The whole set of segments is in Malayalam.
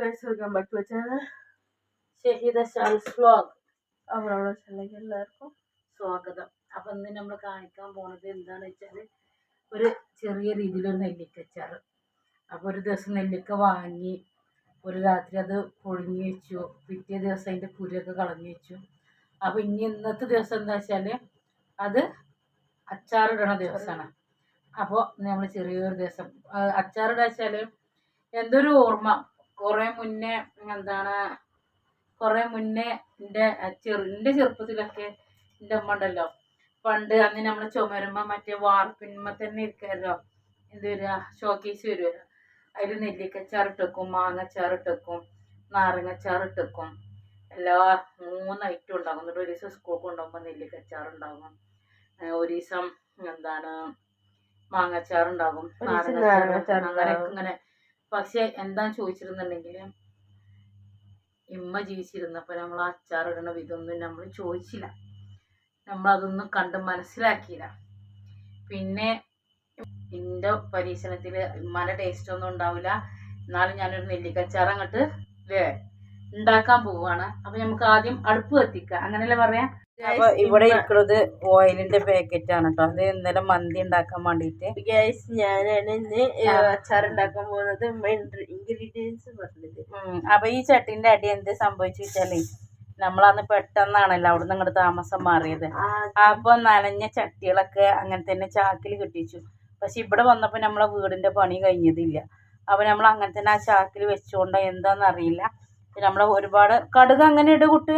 Guys welcome back to channel Shaheeda ഷാൽസ് vlog അവരോട് ചാനലിലേക്ക് എല്ലാവർക്കും സ്വാഗതം. അപ്പം ഇന്ന് നമ്മൾ കാണിക്കാൻ പോണത് എന്താണെന്ന് വെച്ചാൽ ഒരു ചെറിയ രീതിയിലൊരു നെല്ലിക്കച്ചാറ് അപ്പോൾ ഒരു ദിവസം നെല്ലിക്ക വാങ്ങി ഒരു രാത്രി അത് പൊഴിഞ്ഞു വെച്ചു. പിറ്റേ ദിവസം അതിന്റെ കുരുവൊക്കെ കളഞ്ഞു വെച്ചു. അപ്പൊ ഇനി ഇന്നത്തെ ദിവസം എന്താ വെച്ചാൽ അത് അച്ചാറിടണ ദിവസമാണ്. അപ്പോൾ നമ്മൾ ചെറിയൊരു ദിവസം ആ, അച്ചാറിടുക എന്തൊരു ഓർമ്മ. കുറേ മുന്നേ എന്താണ് കുറേ മുന്നേ എന്റെ ചെറു എന്റെ ചെറുപ്പത്തിലൊക്കെ എന്റെ അമ്മ ഉണ്ടല്ലോ. പണ്ട് അന്ന് നമ്മൾ ചുമരുമ്പോൾ മറ്റേ വാർപ്പിന്മ തന്നെ ഇരിക്കാമല്ലോ എന്ത് വരിക? ഷോക്കേസ് വരുമല്ലോ അതിൽ നെല്ലിക്കച്ചാറിട്ടേക്കും മാങ്ങച്ചാറിട്ടേക്കും നാരങ്ങച്ചാറിട്ടേക്കും. എല്ലാ മൂന്ന് ഐറ്റം ഉണ്ടാകും എന്നിട്ട് ഒരു ദിവസം സ്കൂൾ കൊണ്ടുപോകുമ്പോൾ നെല്ലിക്കച്ചാറുണ്ടാകും. ഒരു ദിവസം എന്താണ് മാങ്ങച്ചാറുണ്ടാകും. നാരങ്ങച്ചാറ്. അങ്ങനെ ഇങ്ങനെ പക്ഷെ എന്താ ചോദിച്ചിരുന്നുണ്ടെങ്കിൽ ഇമ്മ ജീവിച്ചിരുന്നപ്പോൾ നമ്മൾ അച്ചാർ അച്ചാറിടണ ഇതൊന്നും നമ്മൾ ചോദിച്ചില്ല. നമ്മൾ നമ്മളതൊന്നും കണ്ട് മനസ്സിലാക്കിയില്ല. പിന്നെ എന്റെ പരീക്ഷണത്തിൽ ഇമ്മാന്റെ ടേസ്റ്റ് ഒന്നും ഉണ്ടാവില്ല എന്നാലും ഞാനൊരു നെല്ലിക്കച്ചാർ അങ്ങോട്ട് ഉണ്ടാക്കാൻ പോവുകയാണ് അപ്പൊ നമുക്ക് ആദ്യം അടുപ്പ് കത്തിക്കുക അങ്ങനെയല്ലേ പറയാ? അപ്പൊ ഇവിടെ ഇരിക്കുന്നത് ഓയിലിന്റെ പാക്കറ്റ് ആണ് കേട്ടോ അത് ഇന്നലെ മന്തി ഉണ്ടാക്കാൻ വേണ്ടിട്ട്. ഗ്യാസ് ഞാനാണ് ഇന്ന് അച്ചാർ ഉണ്ടാക്കാൻ പോകുന്നത് ഇൻഗ്രീഡിയൻസ് പറഞ്ഞത്. അപ്പൊ ഈ ചട്ടിന്റെ അടി എന്ത് സംഭവിച്ചു വെച്ചാലേ നമ്മളന്ന് പെട്ടെന്നാണല്ലോ അവിടുന്ന് ഇങ്ങോട്ട് താമസം മാറിയത്. അപ്പൊ നനഞ്ഞ ചട്ടികളൊക്കെ അങ്ങനെ തന്നെ ചാക്കിൽ കിട്ടിച്ചു. പക്ഷെ ഇവിടെ വന്നപ്പോ നമ്മളെ വീടിന്റെ പണി കഴിഞ്ഞതില്ല. അപ്പൊ നമ്മൾ അങ്ങനെ തന്നെ ആ ചാക്കിൽ വെച്ചുകൊണ്ട് എന്താന്ന് അറിയില്ല. പിന്നെ നമ്മളെ ഒരുപാട് കടുക് അങ്ങനെ ഇടുകൂട്ട്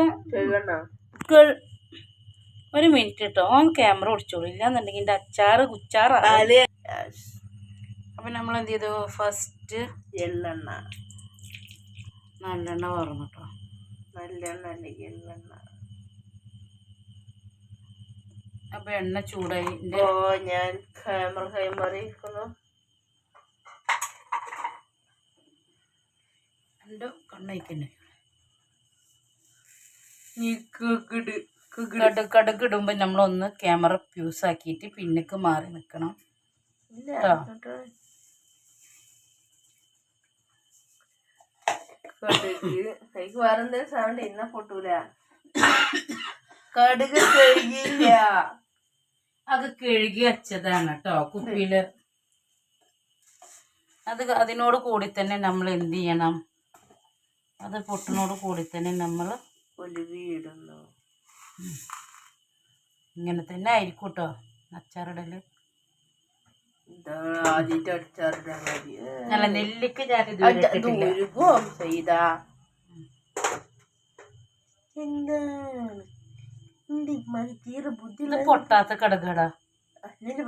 ഒരു മിനിറ്റ് കേട്ടോ ഓൻ ക്യാമറ ഓടിച്ചോളൂ ഇല്ലാന്നുണ്ടെങ്കിൽ എന്റെ അച്ചാറ് കുച്ചാറ് അപ്പൊ നമ്മൾ എന്ത് ചെയ്തു? ഫസ്റ്റ് എള്ളെണ്ണ. നല്ലെണ്ണ പറഞ്ഞു കേട്ടോ നല്ലെണ്ണ അല്ലെങ്കിൽ എള്ളെണ്ണ. അപ്പൊ എണ്ണ ചൂടായി. ഓ ഞാൻ ക്യാമറ കൈമാറിയിരിക്കുന്നു എന്റെ കണ്ണയക്കന്നെ. നീ കിട് കടുക് കടുക് ഇടുമ്പോൾ നമ്മളൊന്ന് ക്യാമറ ഫ്യൂസ് ആക്കിയിട്ട് പിന്നക്ക് മാറി നിക്കണം. കടുക്. ഇന്ന പൊട്ടൂല. കഴുകിയില്ല. അത് കഴുകി വെച്ചതാണ് കേട്ടോ കുപ്പിയിൽ. അത് അതിനോട് കൂടി തന്നെ നമ്മൾ എന്ത് ചെയ്യണം? അത് പൊട്ടിനോട് കൂടി തന്നെ നമ്മൾ ഒലിവിയിടുന്നു. ഇങ്ങനെ തന്നെ ആയിരിക്കും കേട്ടോ അച്ചാറിടൽ. നല്ല നെല്ലിക്ക ഞാൻ എന്താണ്? പൊട്ടാത്ത കടകടാ.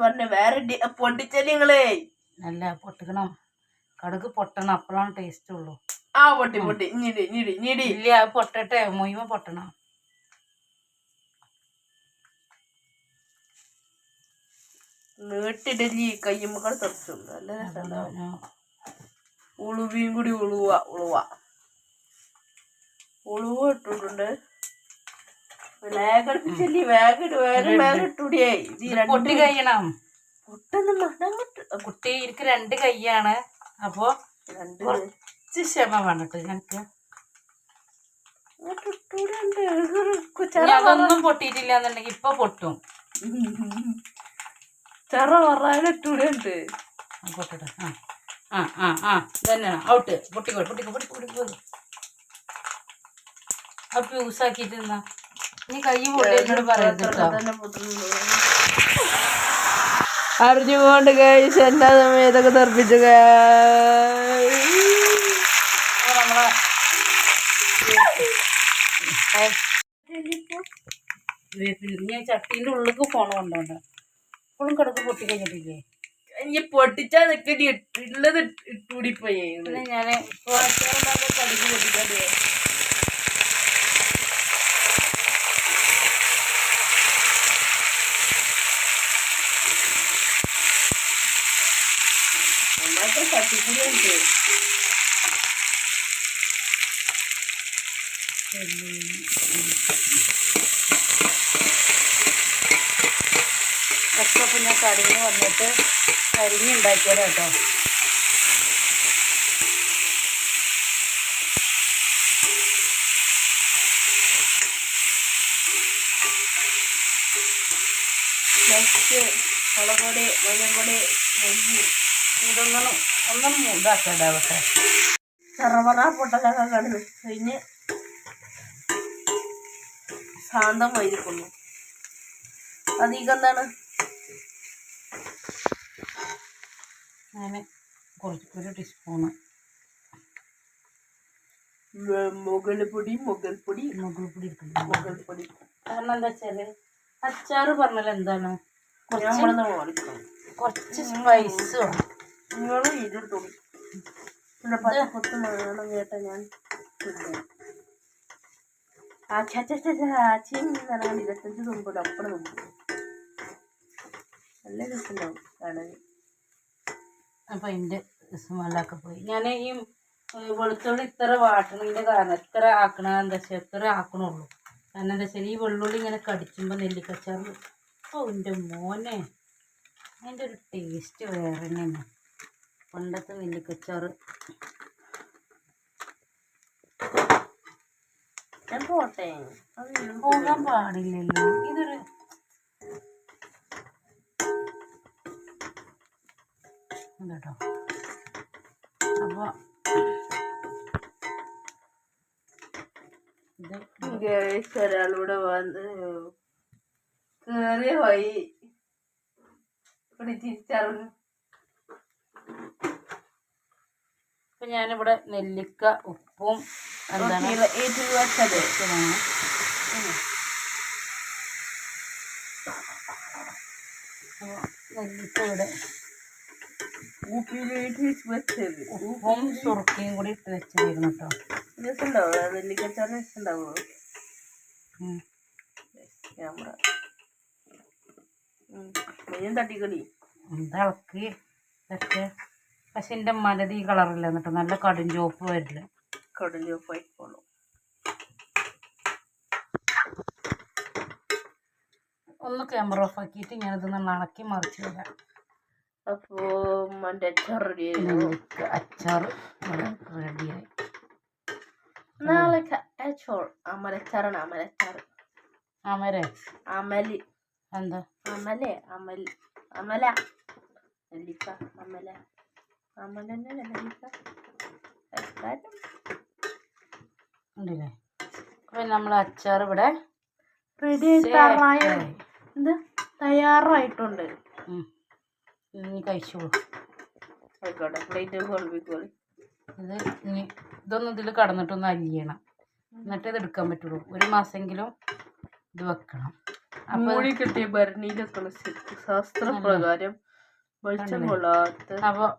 പറഞ്ഞ വേറെ പൊട്ടിച്ചൽ നല്ല പൊട്ടിക്കണം? കടുക് പൊട്ടണം അപ്പോഴാണ് ടേസ്റ്റ് ഉള്ളൂ. ആ പൊട്ടി പൊട്ടി. ഇല്ല പൊട്ടട്ടെ മൊയ്മ പൊട്ടണം. നീട്ടിടലി കയ്യുമ്മക്കൾ തെറിച്ചുണ്ട് നല്ല രസമുണ്ടാവും ഉളുവിയും കൂടി ഉളുവ ഉളുവ. ഉളുവ ഇട്ടിട്ടുണ്ട്. വേഗടിപ്പിച്ചല്ലി വേഗം വേഗം വേഗം ഇട്ടുടിയായി പൊട്ടി കഴിയണം. പൊട്ടൊന്നും മണം കിട്ടും കുട്ടി എനിക്ക് രണ്ട് കൈയാണ്. അപ്പോ രണ്ട്. കുറച്ച് ക്ഷമ വേണ്ടിട്ട് ഞങ്ങക്ക് അതൊന്നും പൊട്ടിയിട്ടില്ല എന്നുണ്ടെങ്കിൽ ഇപ്പൊ പൊട്ടും. ചെറ പറയാനിട്ടൂടെ ഉണ്ട് ആ, പൊട്ടട്ടെ ആ. ആ ആ ആ. ഇതന്നെയാണ് ഔട്ട് പൊട്ടിക്കോ പൊട്ടിക്കോ പൊട്ടിക്കോ പൊട്ടിക്കോ അപ്പൊ യൂസ് ആക്കിയിട്ട് നീ കൈ പറയരുത് കേട്ടോ. അറിഞ്ഞുകൊണ്ട് കഴിച്ച് എല്ലാ സമയത്തൊക്കെ തെറിപ്പിച്ചു തർപ്പിച്ചു നമ്മളെ ഞാൻ ചട്ടീന്റെ ഉള്ളിലേക്ക് പോണ കൊണ്ടോണ്ട. ഇപ്പോഴും കിടക്ക് പൊട്ടി കഴിഞ്ഞിട്ടില്ലേ? ഇനി പൊട്ടിച്ചാ നിക്കടി ഉള്ളത് ഇട്ടൂടിപ്പോയി പിന്നെ ഞാൻ കടുക് പൊട്ടിക്കാണ്ട് ഒന്നാമത്തെ പട്ടിക്കുന്നുണ്ട് അപ്പം ഞാൻ കറിയിൽ വന്നിട്ട് കരിഞ്ഞ് ഉണ്ടാക്കിയത് കേട്ടോ. മുളകൊടി മഞ്ഞൾപ്പൊടി നെയ്യി ഇതൊന്നും ഒന്നും ഇതാക്കട്ടെ പക്ഷേ ചെറുപറ പൊട്ടലൊക്കെ കണ്ടു. കഴിഞ്ഞ് ശാന്തമായിരിക്കുന്നു അധികം എന്താണ്? ഞാൻ കുറച്ച് ഒരു ടീസ്പൂണ് മുഗൾ പൊടി മുകൾ പൊടി. കാരണം എന്താ വെച്ചാൽ അച്ചാറ് പറഞ്ഞാൽ എന്താണ്? കുറച്ച് സ്പൈസ് നിങ്ങളും പിന്നെ വേണം കേട്ട ഞാൻ ഇരുപത്തഞ്ച് തുമ്പിടും അപ്പുറം നല്ല രസമുണ്ടാവും കാണാൻ. അപ്പം അതിന്റെ സ്മെല്ലൊക്കെ പോയി. ഞാൻ ഈ വെളുത്തുള്ളി ഇത്ര വാട്ടണതിന്റെ കാരണം എത്ര ആക്കണ എന്താ വെച്ചാൽ എത്ര ആക്കണുള്ളൂ. കാരണം എന്താ വെച്ചാൽ ഈ വെള്ളുള്ളി ഇങ്ങനെ കടിച്ചുമ്പോൾ നെല്ലിക്കച്ചാറ് ഓ എന്റെ മോനെ. അതിന്റെ ഒരു ടേസ്റ്റ് വേറെ തന്നെയാണ്. പണ്ടത്തെ നെല്ലിക്കച്ചാറ്. ഞാൻ പോട്ടെ. പോകാൻ പാടില്ലല്ലോ. ഇതൊരു കേട്ടോ. അപ്പോൾ ഒരാളൂടെ വന്ന് കേറിയ പോയി ഇവിടെ തിരിച്ചറിഞ്ഞു. ഇപ്പം ഞാനിവിടെ നെല്ലിക്ക ഉപ്പും എന്താണ് നെല്ലിക്ക ഇവിടെ ഉപ്പിലേറ്റ് വെച്ചത്. ഉപ്പും സുറുക്കിയും കൂടി ഇട്ട് വെച്ചിരുന്നു കേട്ടോ രസമുണ്ടാവോ? നെല്ലിക്കച്ചാറ് രസമുണ്ടാവോ? ഉം. ക്യാമറ. തട്ടിക്കടി ഇളക്കി ഇതൊക്കെ പക്ഷെ എന്റെ ഈ കളറില്ല എന്നിട്ട് നല്ല കടും ചോപ്പ് വരില്ല. കടലി ഒപ്പായിക്കോളും ഒന്ന് ക്യാമറ ഓഫ് ആക്കിയിട്ട് ഞാനിതൊന്ന് ഇളക്കി മറിച്ച് വരാം. അപ്പോ മറ്റേ അച്ചാർ റെഡി ആയിരുന്നു അച്ചാർ റെഡിയായി നാളെ അച്ചോൾ അമലച്ചാറാണ് അമലച്ചാർ അമരെ അമൽ. എന്താ? അമലെ അമൽ അമല. നെല്ലിക്ക അമല. അമല നെല്ലിക്ക ഉണ്ടല്ലേ? അപ്പം നമ്മൾ അച്ചാർ ഇവിടെ റെഡി തയ്യാറായിട്ടുണ്ട്. ഇനി കഴിച്ചോളൂ. ആയിക്കോട്ടെ പ്ലേറ്റ് കൊള്ളിക്കോളി ഇത് ഇനി ഇതൊന്നും ഇതിൽ കടന്നിട്ടൊന്ന് അലിയണം എന്നിട്ട് ഇത് എടുക്കാൻ പറ്റുള്ളൂ. ഒരു മാസമെങ്കിലും ഇത് വെക്കണം. അപ്പം മൂടി കിട്ടിയ ഭരണിയിലെ ശാസ്ത്രപ്രകാരം വെളിച്ചം? കൊള്ളാത്ത അപ്പോൾ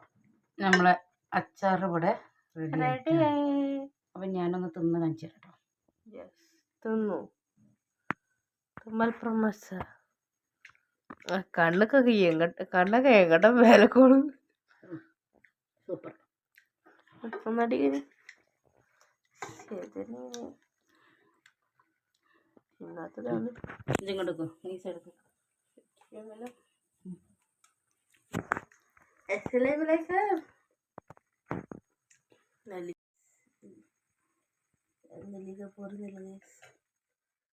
നമ്മളെ അച്ചാർ ഇവിടെ റെഡി അപ്പം ഞാനൊന്ന് തിന്ന് കാണിച്ചു തരാം കേട്ടോ. യെസ് തിന്നു. തുമ്മൽ പ്രമസ കണ്ണൊക്കെ എങ്ങട്ട് കണ്ണൊക്കെ എങ്ങട്ട വിലക്കോളും സൂപ്പർ. നടികന്? ഇന്നത്തതാണ് ഇതിങ്ങോട്ട് എടുക്കും ഈ സൈഡ് എക്സലേമിലേക്ക് നെല്ലിക്ക പോരുന്നില്ല